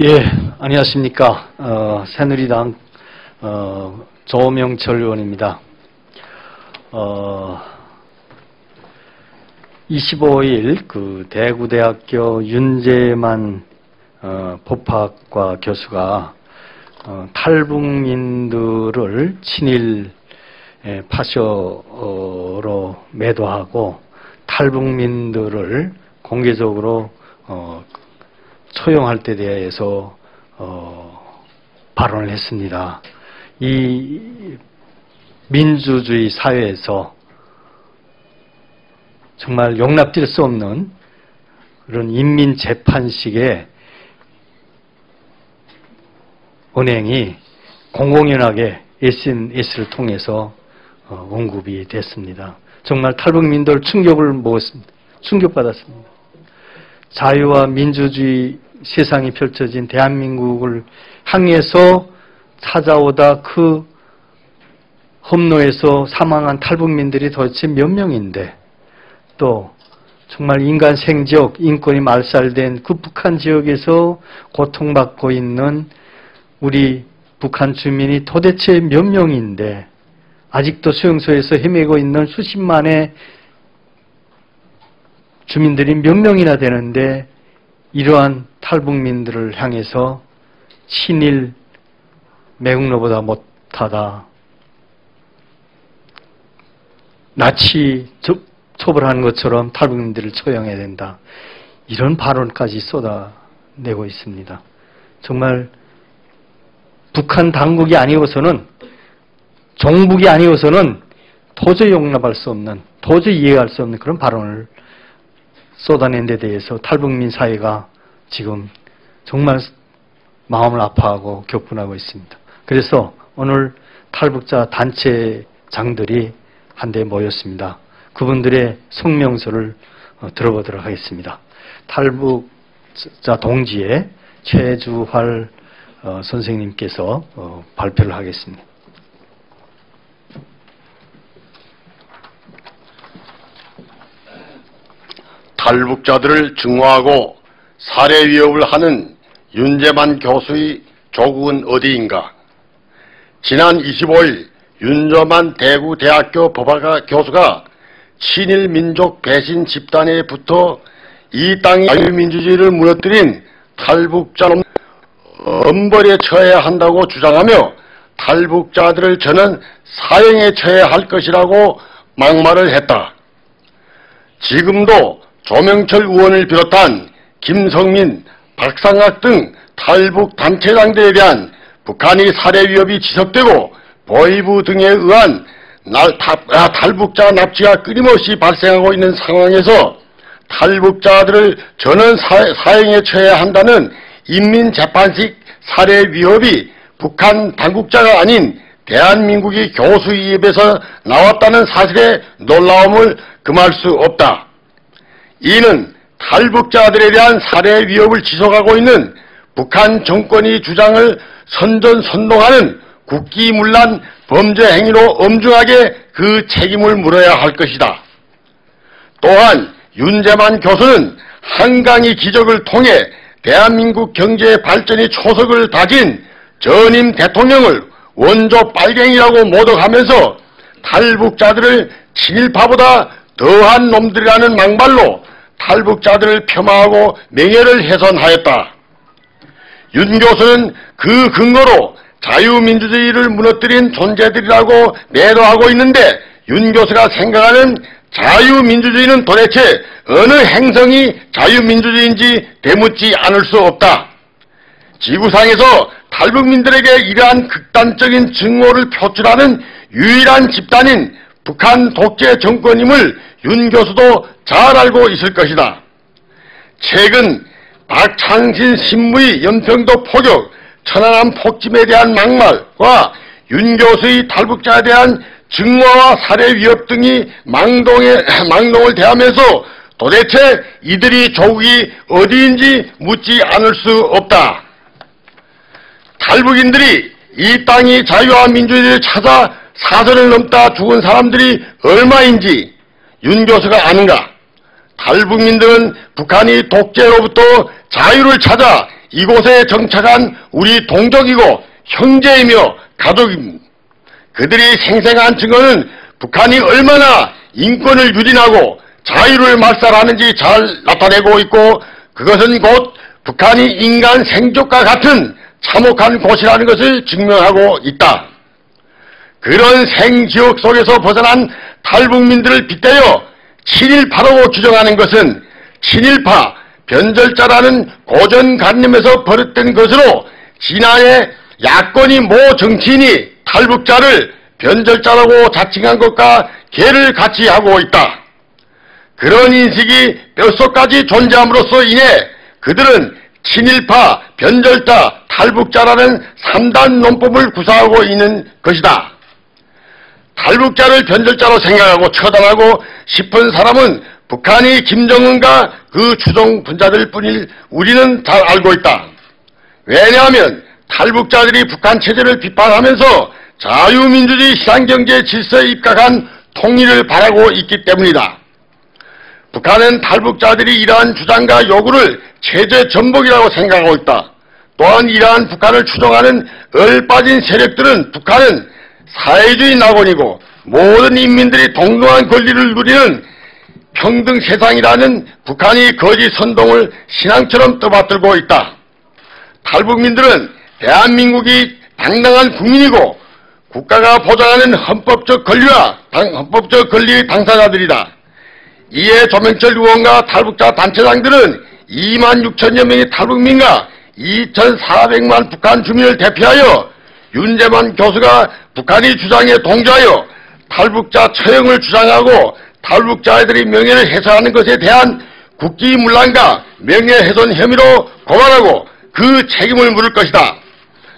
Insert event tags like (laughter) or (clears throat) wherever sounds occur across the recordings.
예, 안녕하십니까. 어, 새누리당 어, 조명철 의원입니다. 어, 25일 그 대구대학교 윤재만 어, 법학과 교수가 어, 탈북민들을 친일 예, 파쇼로 매도하고 탈북민들을 공개적으로 어, 처용할 때 대해서 어, 발언을 했습니다. 이 민주주의 사회에서 정말 용납될 수 없는 그런 인민재판식의 은행이 공공연하게 SNS를 통해서 어, 언급이 됐습니다. 정말 탈북민들 충격을 먹었습니다. 충격받았습니다. 자유와 민주주의 세상이 펼쳐진 대한민국을 향해서 찾아오다 그 험로에서 사망한 탈북민들이 도대체 몇 명인데 또 정말 인간 생적, 인권이 말살된 그 북한 지역에서 고통받고 있는 우리 북한 주민이 도대체 몇 명인데 아직도 수용소에서 헤매고 있는 수십만의 주민들이 몇 명이나 되는데 이러한 탈북민들을 향해서 친일 매국노보다 못하다. 나치 처벌하는 것처럼 탈북민들을 처형해야 된다. 이런 발언까지 쏟아내고 있습니다. 정말 북한 당국이 아니어서는 종북이 아니어서는 도저히 용납할 수 없는 도저히 이해할 수 없는 그런 발언을 쏟아낸 데 대해서 탈북민 사회가 지금 정말 마음을 아파하고 격분하고 있습니다. 그래서 오늘 탈북자 단체 장들이 한데 모였습니다. 그분들의 성명서를 어, 들어보도록 하겠습니다. 탈북자 동지의 최주활 어, 선생님께서 어, 발표를 하겠습니다. 탈북자들을 증오하고 살해 위협을 하는 윤재만 교수의 조국은 어디인가? 지난 25일 윤재만 대구대학교 법학과 교수가 친일 민족 배신 집단에 붙어 이 땅의 자유민주주의를 무너뜨린 탈북자는 엄벌에 처해야 한다고 주장하며 탈북자들을 저는 사형에 처해야 할 것이라고 막말을 했다. 지금도 조명철 의원을 비롯한 김성민, 박상학 등 탈북 단체장들에 대한 북한의 살해 위협이 지속되고 보이부 등에 의한 아, 탈북자 납치가 끊임없이 발생하고 있는 상황에서 탈북자들을 전원 사형에 처해야 한다는 인민재판식 살해 위협이 북한 당국자가 아닌 대한민국의 교수의 입에서 나왔다는 사실에 놀라움을 금할 수 없다. 이는 탈북자들에 대한 살해 위협을 지속하고 있는 북한 정권이 주장을 선전 선동하는 국기문란 범죄 행위로 엄중하게 그 책임을 물어야 할 것이다. 또한 윤재만 교수는 한강의 기적을 통해 대한민국 경제 발전의 초석을 다진 전임 대통령을 원조 빨갱이라고 모독하면서 탈북자들을 친일파보다 더한 놈들이라는 망발로 탈북자들을 폄하하고 명예를 훼손하였다. 윤 교수는 그 근거로 자유민주주의를 무너뜨린 존재들이라고 매도하고 있는데 윤 교수가 생각하는 자유민주주의는 도대체 어느 행성이 자유민주주의인지 되묻지 않을 수 없다. 지구상에서 탈북민들에게 이러한 극단적인 증오를 표출하는 유일한 집단인 북한 독재 정권임을 윤 교수도 잘 알고 있을 것이다. 최근 박창신 신무의 연평도 포격, 천안함 폭침에 대한 막말과 윤 교수의 탈북자에 대한 증오와 살해 위협 등이 망동에, (clears throat) 망동을 대하면서 도대체 이들이 조국이 어디인지 묻지 않을 수 없다. 탈북인들이 이 땅이 자유와 민주주의를 찾아 사선을 넘다 죽은 사람들이 얼마인지 윤 교수가 아는가? 탈북민들은 북한이 독재로부터 자유를 찾아 이곳에 정착한 우리 동족이고 형제이며 가족입니다. 그들이 생생한 증거는 북한이 얼마나 인권을 유린하고 자유를 말살하는지 잘 나타내고 있고 그것은 곧 북한이 인간 생존과 같은 참혹한 곳이라는 것을 증명하고 있다. 그런 생지역 속에서 벗어난 탈북민들을 빗대어 친일파라고 규정하는 것은 친일파, 변절자라는 고전관념에서 버릇된 것으로 지난해 야권이 모 정치인이 탈북자를 변절자라고 자칭한 것과 개를 같이 하고 있다. 그런 인식이 뼛속까지 존재함으로써 인해 그들은 친일파, 변절자, 탈북자라는 3단 논법을 구사하고 있는 것이다. 탈북자를 변절자로 생각하고 처단하고 싶은 사람은 북한이 김정은과 그 추종 분자들 뿐일 우리는 잘 알고 있다. 왜냐하면 탈북자들이 북한 체제를 비판하면서 자유민주주의 시장경제 질서에 입각한 통일을 바라고 있기 때문이다. 북한은 탈북자들이 이러한 주장과 요구를 체제 전복이라고 생각하고 있다. 또한 이러한 북한을 추종하는 얼빠진 세력들은 북한은 사회주의 낙원이고 모든 인민들이 동등한 권리를 누리는 평등 세상이라는 북한이 거짓 선동을 신앙처럼 떠받들고 있다. 탈북민들은 대한민국이 당당한 국민이고 국가가 보장하는 헌법적 권리와 당, 헌법적 권리의 당사자들이다. 이에 조명철 의원과 탈북자 단체장들은 2만 6천여 명의 탈북민과 2,400만 북한 주민을 대표하여 윤재만 교수가 북한이 주장에 동조하여 탈북자 처형을 주장하고 탈북자들의 명예를 훼손하는 것에 대한 국기문란과 명예훼손 혐의로 고발하고 그 책임을 물을 것이다.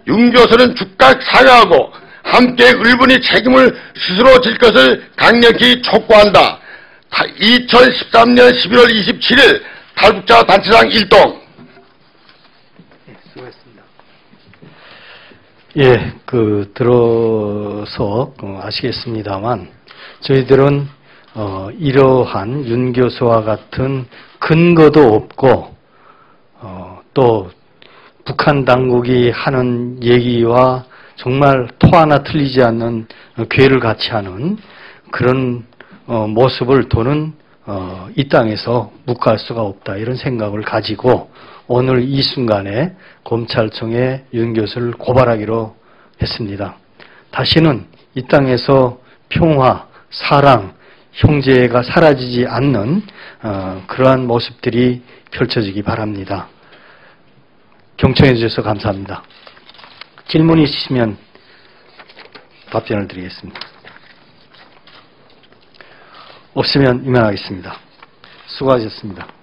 윤 교수는 즉각 사과하고 함께 을분이 책임을 스스로 질 것을 강력히 촉구한다. 2013년 11월 27일 탈북자 단체장 일동 수고했습니다. 예, 그 들어서 어, 아시겠습니다만 저희들은 어, 이러한 윤 교수와 같은 근거도 없고 어, 또 북한 당국이 하는 얘기와 정말 토 하나 틀리지 않는 괴를 같이 하는 그런 어, 모습을 도는 어, 이 땅에서 묵할 수가 없다 이런 생각을 가지고 오늘 이 순간에 검찰청에 윤 교수를 고발하기로 했습니다. 다시는 이 땅에서 평화, 사랑, 형제가 사라지지 않는 어, 그러한 모습들이 펼쳐지기 바랍니다. 경청해 주셔서 감사합니다. 질문 있으시면 답변을 드리겠습니다. 없으면 이만하겠습니다. 수고하셨습니다.